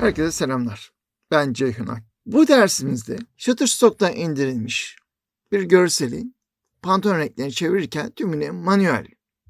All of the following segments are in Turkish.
Herkese selamlar. Ben Ceyhun Ak. Bu dersimizde Shutterstock'tan indirilmiş bir görseli Pantone renklerini çevirirken tümüne manuel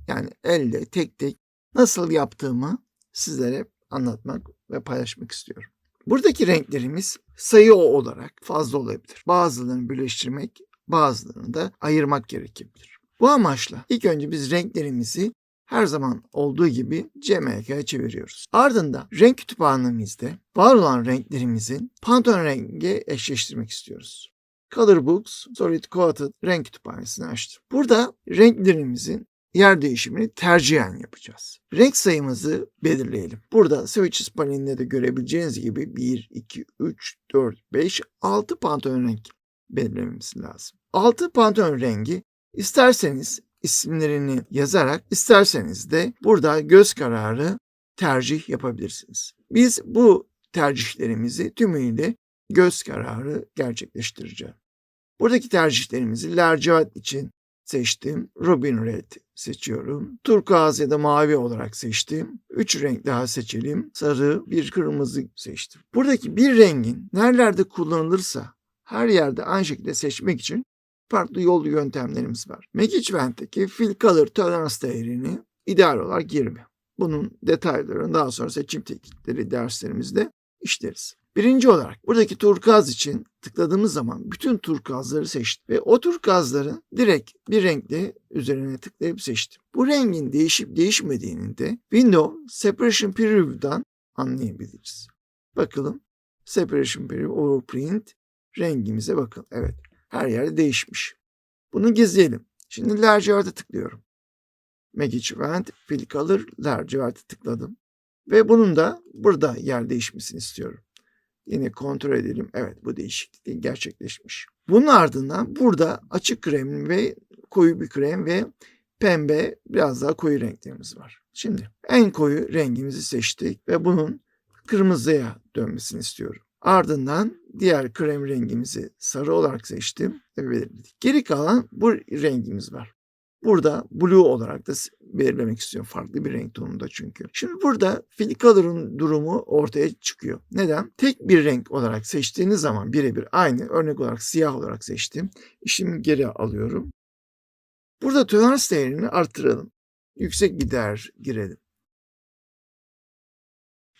yani elle tek tek nasıl yaptığımı sizlere anlatmak ve paylaşmak istiyorum. Buradaki renklerimiz sayı olarak fazla olabilir. Bazılarını birleştirmek, bazılarını da ayırmak gerekebilir. Bu amaçla ilk önce biz renklerimizi her zaman olduğu gibi CMYK'ya çeviriyoruz. Ardından renk kütüphanemizde var olan renklerimizin Pantone rengi eşleştirmek istiyoruz. Color Books Solid Coated renk kütüphanesini açtım. Burada renklerimizin yer değişimini tercihen yapacağız. Renk sayımızı belirleyelim. Burada Switches panelinde de görebileceğiniz gibi 1, 2, 3, 4, 5, 6 Pantone renk belirlememiz lazım. 6 Pantone rengi isterseniz isimlerini yazarak isterseniz de burada göz kararı tercih yapabilirsiniz. Biz bu tercihlerimizi tümüyle göz kararı gerçekleştireceğim. Buradaki tercihlerimizi lacivert için seçtim. Rubin Red seçiyorum. Turkuaz ya da mavi olarak seçtim. Üç renk daha seçelim. Sarı, bir kırmızı seçtim. Buradaki bir rengin nerelerde kullanılırsa her yerde aynı şekilde seçmek için farklı yol yöntemlerimiz var. Magicvent'teki Fill Color Tolerance değerini ideal olarak 20. Bunun detaylarını daha sonra seçim teknikleri derslerimizde işleriz. Birinci olarak buradaki turkuaz için tıkladığımız zaman bütün turkuazları seçtim. Ve o turkuazları direkt bir renkle üzerine tıklayıp seçtim. Bu rengin değişip değişmediğini de Window Separation Preview'dan anlayabiliriz. Bakalım Separation Preview Overprint rengimize bakın. Evet her yerde değişmiş. Bunu gizleyelim. Şimdi lacivert'e tıklıyorum. Magic Vent, Fill Color, lacivert'e tıkladım. Ve bunun da burada yer değişmesini istiyorum. Yine kontrol edelim. Evet bu değişiklik gerçekleşmiş. Bunun ardından burada açık krem ve koyu bir krem ve pembe biraz daha koyu renklerimiz var. Şimdi en koyu rengimizi seçtik ve bunun kırmızıya dönmesini istiyorum. Ardından diğer krem rengimizi sarı olarak seçtim ve belirledik. Geri kalan bu rengimiz var. Burada blue olarak da belirlemek istiyorum. Farklı bir renk tonunda çünkü. Şimdi burada fill color'ın durumu ortaya çıkıyor. Neden? Tek bir renk olarak seçtiğiniz zaman birebir aynı. Örnek olarak siyah olarak seçtim. İşimi geri alıyorum. Burada tolerance değerini arttıralım. Yüksek bir değer girelim.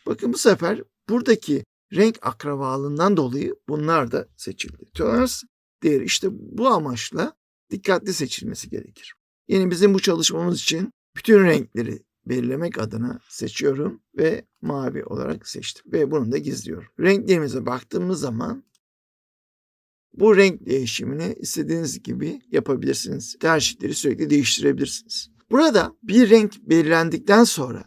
Bakın bu sefer buradaki renk akrabalığından dolayı bunlar da seçildi. Tolerance değeri işte bu amaçla dikkatli seçilmesi gerekir. Yine bizim bu çalışmamız için bütün renkleri belirlemek adına seçiyorum ve mavi olarak seçtim ve bunu da gizliyorum. Renklerimize baktığımız zaman bu renk değişimini istediğiniz gibi yapabilirsiniz. Tercihleri sürekli değiştirebilirsiniz. Burada bir renk belirlendikten sonra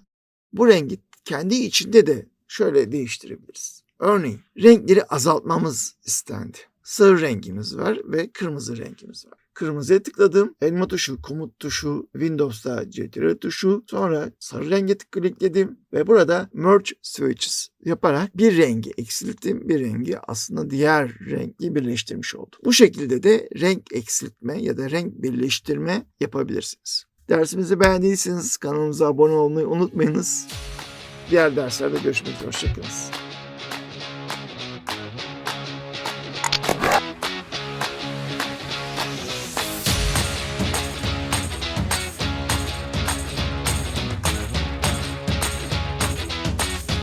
bu rengi kendi içinde de şöyle değiştirebiliriz. Örneğin renkleri azaltmamız istendi. Sarı rengimiz var ve kırmızı rengimiz var. Kırmızıya tıkladım. Elma tuşu, komut tuşu, Windows'ta CTRL tuşu. Sonra sarı renge tıkladım ve burada Merge Switches yaparak bir rengi eksilttim. Bir rengi aslında diğer rengi birleştirmiş oldum. Bu şekilde de renk eksiltme ya da renk birleştirme yapabilirsiniz. Dersimizi beğendiyseniz kanalımıza abone olmayı unutmayınız. Diğer derslerde görüşmek üzere. Hoşçakalın.